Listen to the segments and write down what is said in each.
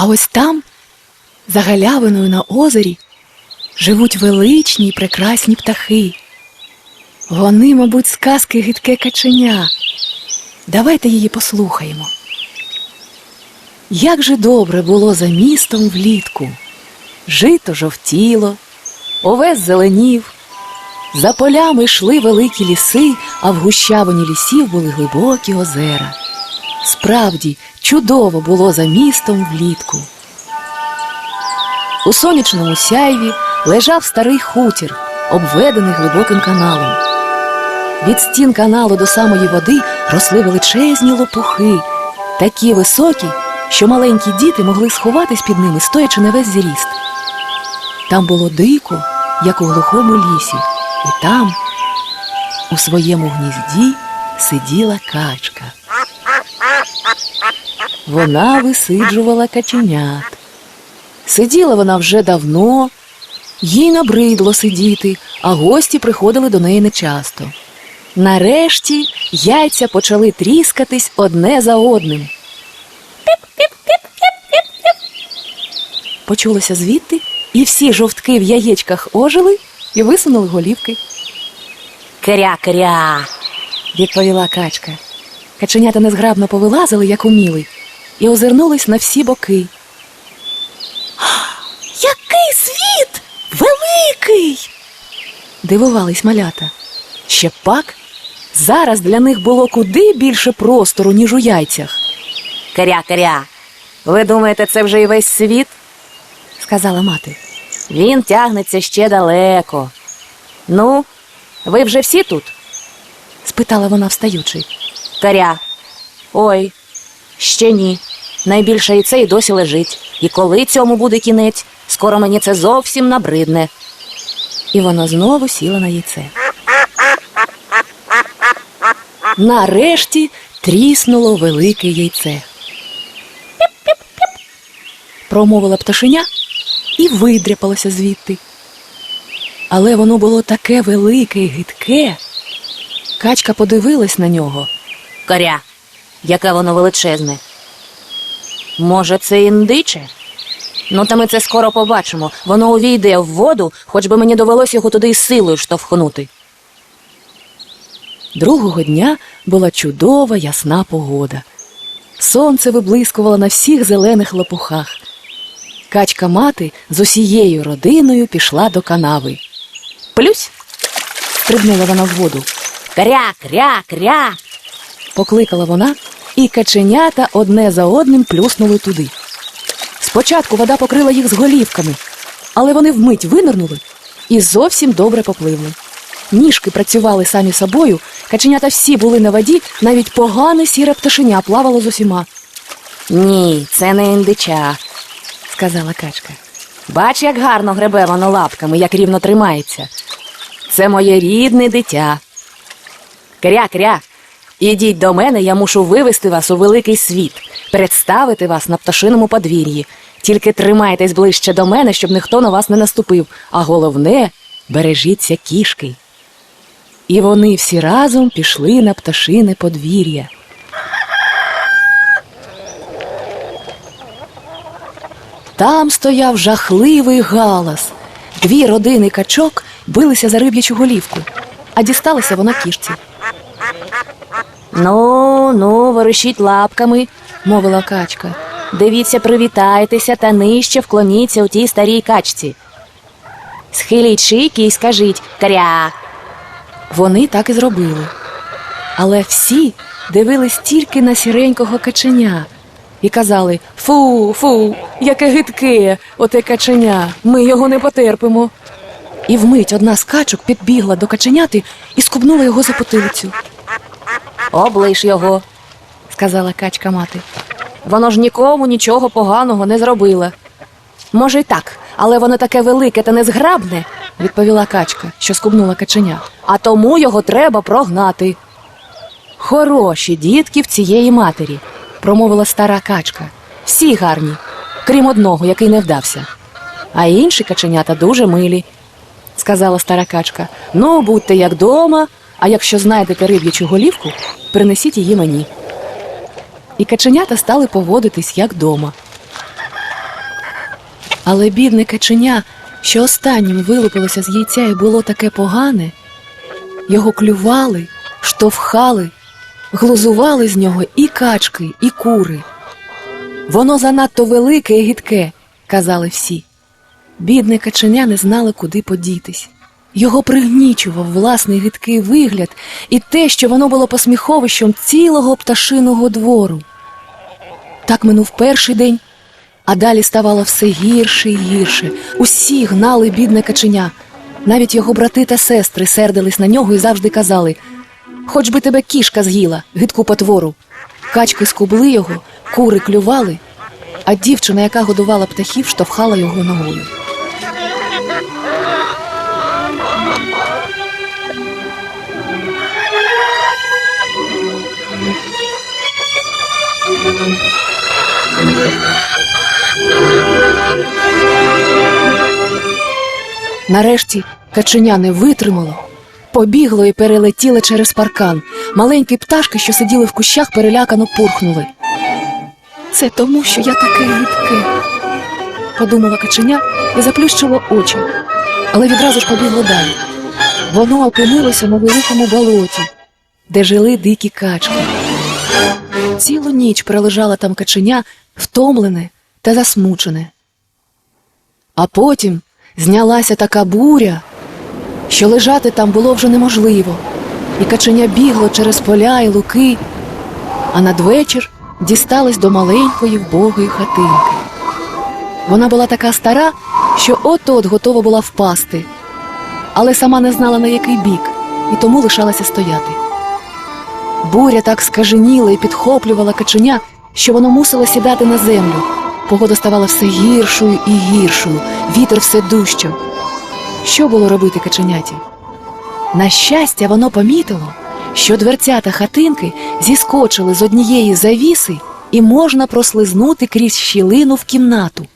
А ось там, за галявиною на озері, живуть величні й прекрасні птахи. Вони, мабуть, з казки гидке каченя. Давайте її послухаємо. Як же добре було за містом влітку. Жито жовтіло, овес зеленів, за полями йшли великі ліси, а в гущавині лісів були глибокі озера. Справді, чудово було за містом влітку. У сонячному сяйві лежав старий хутір, обведений глибоким каналом. Від стін каналу до самої води росли величезні лопухи, такі високі, що маленькі діти могли сховатись під ними, стоячи на весь зріст. Там було дико, як у глухому лісі, і там, у своєму гнізді, сиділа качка. Вона висиджувала каченят. Сиділа вона вже давно, їй набридло сидіти, а гості приходили до неї нечасто. Нарешті яйця почали тріскатись одне за одним. Почулося звідти, і всі жовтки в яєчках ожили і висунули голівки. Кря-кря, відповіла качка. Каченята незграбно повилазили, як уміли, і озирнулись на всі боки. Який світ великий. Дивувались малята. Ще пак зараз для них було куди більше простору, ніж у яйцях. Кря-кря. Ви думаєте, це вже і весь світ? сказала мати. Він тягнеться ще далеко. Ну, ви вже всі тут? спитала вона встаючи. Каря. Ой, ще ні. Найбільше і це й досі лежить. І коли цьому буде кінець, скоро мені це зовсім набридне. І вона знову сіла на яйце. Нарешті тріснуло велике яйце. Промовила пташеня і видряпалося звідти. Але воно було таке велике і гидке. Качка подивилась на нього. Каря, яке воно величезне. Може, це індиче? Ну, та ми це скоро побачимо. Воно увійде в воду, хоч би мені довелося його туди силою штовхнути. Другого дня була чудова ясна погода. Сонце виблискувало на всіх зелених лопухах. Качка мати з усією родиною пішла до канави. Плюсь! стрибнула вона в воду. Кря, кря, кря. Покликала вона, і каченята одне за одним плюснули туди. Спочатку вода покрила їх з голівками, але вони вмить винирнули і зовсім добре попливли. Ніжки працювали самі собою, каченята всі були на воді, навіть погане сіре пташеня плавало з усіма, Ні, це не індича. сказала качка. Бач, як гарно гребе воно лапками, як рівно тримається. Це моє рідне дитя. Кря-кря. Ідіть до мене, я мушу вивести вас у великий світ, представити вас на пташиному подвір'ї. Тільки тримайтесь ближче до мене, щоб ніхто на вас не наступив, а головне бережіться кішки. І вони всі разом пішли на пташине подвір'я. Там стояв жахливий галас. Дві родини качок билися за риб'ячу голівку, а дісталася вона кішці. Ну, ну, ворушіть лапками, мовила качка. Дивіться, привітайтеся та нижче вклоніться у тій старій качці. Схиліть шийки і скажіть кря. Вони так і зробили. Але всі дивились тільки на сіренького каченя і казали Фу, фу, яке гидке, оте каченя, ми його не потерпимо. І вмить одна з качок підбігла до каченяти і скубнула його за потилицю, Облиш його. сказала качка мати. Воно ж нікому нічого поганого не зробило. Може, й так, але воно таке велике та незграбне, відповіла качка, що скубнула каченя. А тому його треба прогнати. Хороші дітки в цієї матері, промовила стара качка. Всі гарні, крім одного, який не вдався. А інші каченята дуже милі, сказала стара качка. Ну, будьте як дома, а якщо знайдете риб'ячу голівку, принесіть її мені. І каченята стали поводитись як дома. Але бідне каченя, що останнім вилупилося з яйця і було таке погане, його клювали, штовхали, глузували з нього і качки, і кури. Воно занадто велике і гидке, казали всі. Бідне каченя не знало, куди подітись. Його пригнічував власний гидкий вигляд і те, що воно було посміховищем цілого пташиного двору. Так минув перший день, а далі ставало все гірше і гірше. Усі гнали бідне каченя. Навіть його брати та сестри сердились на нього і завжди казали: Хоч би тебе кішка з'їла, гидку потвору. Качки скубли його, кури клювали, а дівчина, яка годувала птахів, штовхала його ногою. Нарешті каченя не витримало, побігло і перелетіло через паркан. Маленькі пташки, що сиділи в кущах, перелякано пурхнули. Це тому, що я таке гидке, подумала каченя і заплющила очі, але відразу ж побігло далі. Воно опинилося на великому болоті, де жили дикі качки. Цілу ніч пролежала там каченя, втомлене та засмучене. А потім знялася така буря, що лежати там було вже неможливо, і каченя бігло через поля і луки, а надвечір дісталась до маленької вбогої хатинки. Вона була така стара, що от-от готова була впасти, але сама не знала на який бік, і тому лишалася стояти. Буря так скаженіла і підхоплювала каченя, що воно мусило сідати на землю. Погода ставала все гіршою і гіршою, вітер все дужчав. Що було робити каченяті? На щастя, воно помітило, що дверцята хатинки зіскочили з однієї завіси і можна прослизнути крізь щілину в кімнату.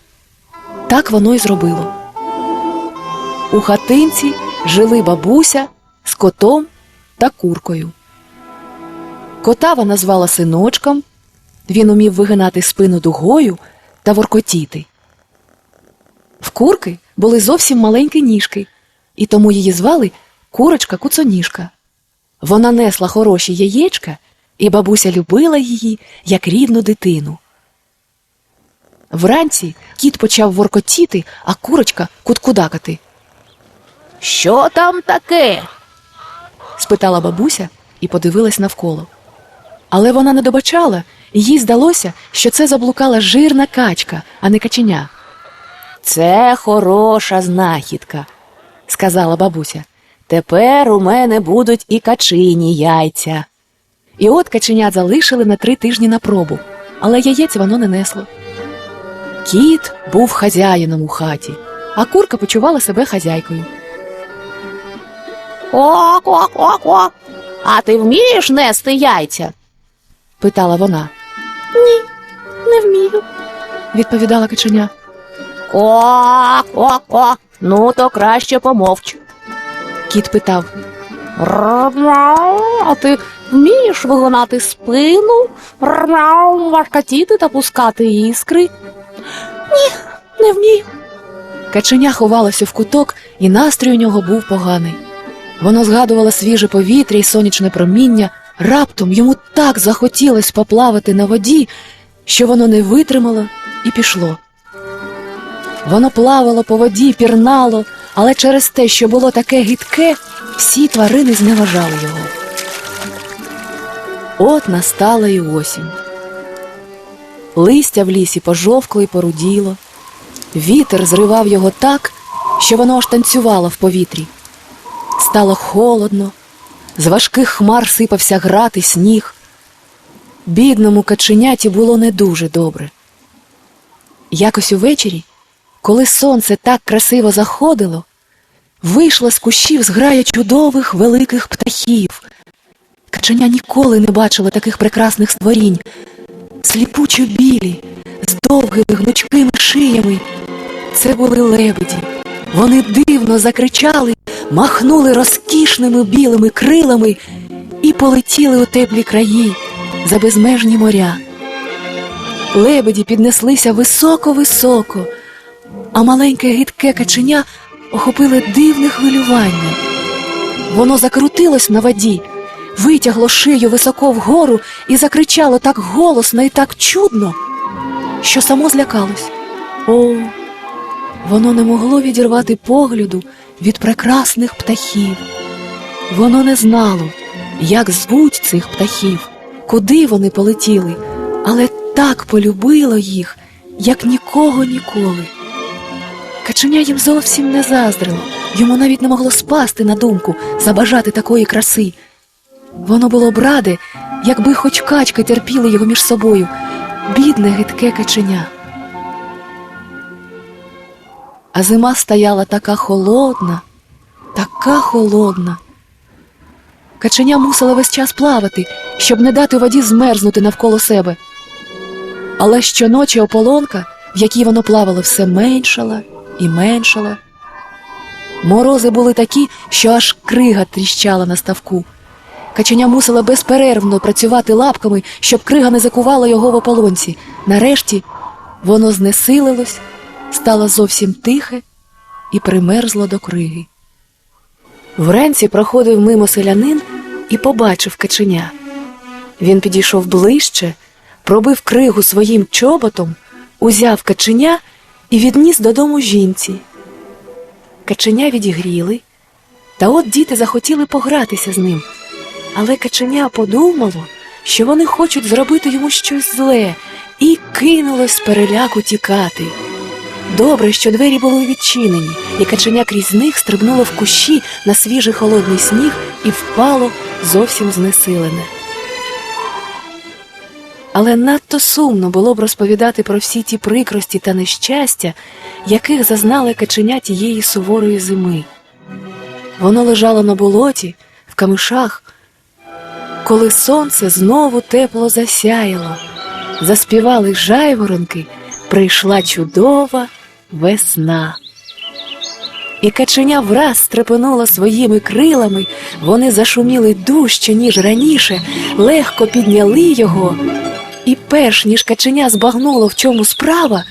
Так воно й зробило. У хатинці жили бабуся з котом та куркою. Кота вона звала синочком, він умів вигинати спину дугою та воркотіти. В курки були зовсім маленькі ніжки, і тому її звали курочка куцоніжка. Вона несла хороші яєчка, і бабуся любила її як рідну дитину. Вранці кіт почав воркотіти, а курочка куткудакати. Що там таке? спитала бабуся і подивилась навколо. Але вона не добачала, і їй здалося, що це заблукала жирна качка, а не каченя. Це хороша знахідка, сказала бабуся. Тепер у мене будуть і качині яйця. І от каченят залишили на три тижні на пробу, але яєць воно не несло. Кіт був хазяїном у хаті, а курка почувала себе хазяйкою. Ко-ко-ко-ко. А ти вмієш нести яйця? питала вона. Ні, Не вмію. Відповідала каченя. Ко-ко-ко. Ну, то краще помовч. Кіт питав. А ти вмієш вигонати спину, важкатіти та пускати іскри? Ні, не вмію. Каченя ховалося в куток, і настрій у нього був поганий. Воно згадувало свіже повітря і сонячне проміння. Раптом йому так захотілось поплавати на воді, що воно не витримало і пішло. Воно плавало по воді, пірнало, але через те, що було таке гидке, всі тварини зневажали його. От настала і осінь. Листя в лісі пожовкло і поруділо. Вітер зривав його так, що воно аж танцювало в повітрі. Стало холодно, з важких хмар сипався град і сніг. Бідному каченяті було не дуже добре. Якось увечері, коли сонце так красиво заходило, вийшла з кущів зграя чудових великих птахів. Каченя ніколи не бачила таких прекрасних створінь, сліпучо білі, з довгими гнучкими шиями. Це були лебеді. Вони дивно закричали, махнули розкішними білими крилами і полетіли у теплі краї за безмежні моря. Лебеді піднеслися високо-високо, а маленьке гидке каченя охопили дивне хвилювання. Воно закрутилось на воді, витягло шию високо вгору і закричало так голосно і так чудно, що само злякалось. О, воно не могло відірвати погляду від прекрасних птахів. Воно не знало, як звуть цих птахів, куди вони полетіли, але так полюбило їх, як нікого ніколи. Каченя їм зовсім не заздрило, йому навіть не могло спасти на думку забажати такої краси. Воно було б раде, якби хоч качки терпіли його між собою, бідне гидке каченя. А зима стояла така холодна, така холодна. Каченя мусила весь час плавати, щоб не дати воді змерзнути навколо себе. Але щоночі ополонка, в якій воно плавало, все меншала і меншала. Морози були такі, що аж крига тріщала на ставку. Каченя мусила безперервно працювати лапками, щоб крига не закувала його в ополонці. Нарешті воно знесилилось, стало зовсім тихе і примерзло до криги. Вранці проходив мимо селянин і побачив каченя. Він підійшов ближче, пробив кригу своїм чоботом, узяв каченя і відніс додому жінці. Каченя відігріли, та от діти захотіли погратися з ним. Але каченя подумало, що вони хочуть зробити йому щось зле, і кинулось переляку тікати. Добре, що двері були відчинені, і каченя крізь них стрибнуло в кущі на свіжий холодний сніг і впало зовсім знесилене. Але надто сумно було б розповідати про всі ті прикрості та нещастя, яких зазнали каченя тієї суворої зими. Воно лежало на болоті, в камишах, коли сонце знову тепло засяяло, заспівали жайворонки, прийшла чудова весна. І каченя враз стрепенуло своїми крилами, вони зашуміли дужче, ніж раніше, легко підняли його, і перш ніж каченя збагнуло, в чому справа,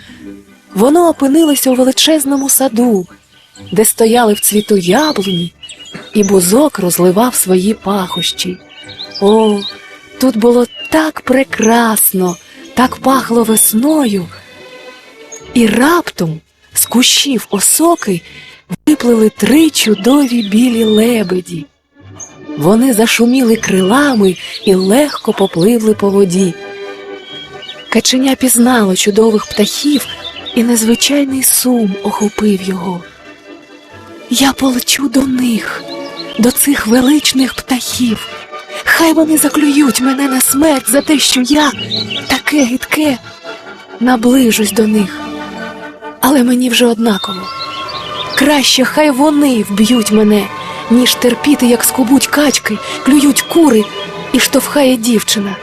воно опинилося у величезному саду, де стояли в цвіту яблуні, і бузок розливав свої пахощі. О, тут було так прекрасно, так пахло весною. І раптом з кущів осоки виплили три чудові білі лебеді. Вони зашуміли крилами і легко попливли по воді. Каченя пізнало чудових птахів, і незвичайний сум охопив його. Я полечу до них, до цих величних птахів. Хай вони заклюють мене на смерть за те, що я таке гидке наближусь до них. Але мені вже однаково. Краще хай вони вб'ють мене, ніж терпіти, як скубуть качки, клюють кури і штовхає дівчина.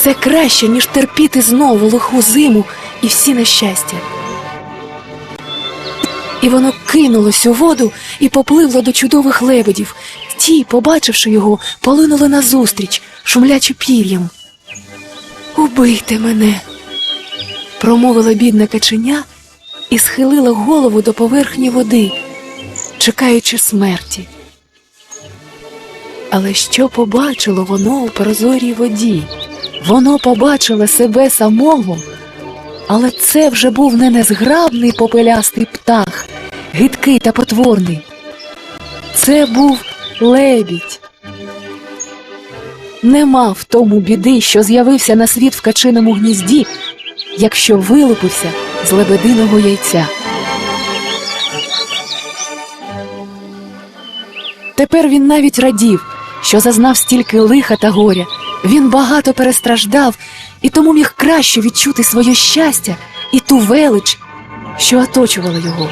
Це краще, ніж терпіти знову лиху зиму і всі нещастя. І воно кинулось у воду і попливло до чудових лебедів. Ті, побачивши його, полинули назустріч, шумлячи пір'ям. Убийте мене, промовила бідна каченя і схилила голову до поверхні води, чекаючи смерті. Але що побачило воно у прозорій воді? Воно побачило себе самого, але це вже був не незграбний попелястий птах, гидкий та потворний. Це був лебідь. Нема в тому біди, що з'явився на світ в качиному гнізді, якщо вилупився з лебединого яйця. Тепер він навіть радів, що зазнав стільки лиха та горя. Він багато перестраждав і тому міг краще відчути своє щастя і ту велич, що оточувала його.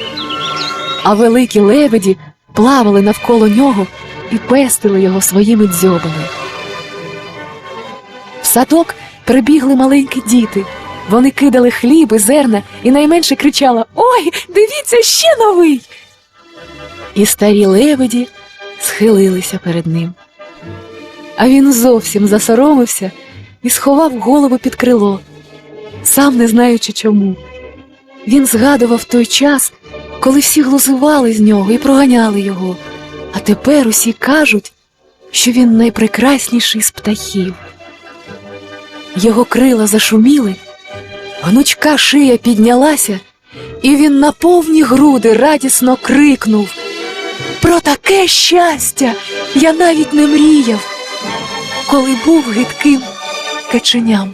А великі лебеді плавали навколо нього і пестили його своїми дзьобами. В садок прибігли маленькі діти. Вони кидали хліб і зерна і найменше кричала Ой, дивіться, ще новий. І старі лебеді схилилися перед ним. А він зовсім засоромився і сховав голову під крило, сам не знаючи чому. Він згадував той час, коли всі глузували з нього і проганяли його, а тепер усі кажуть, що він найпрекрасніший з птахів. Його крила зашуміли, гнучка шия піднялася, і він на повні груди радісно крикнув. Про таке щастя я навіть не мріяв, коли був гидким каченям.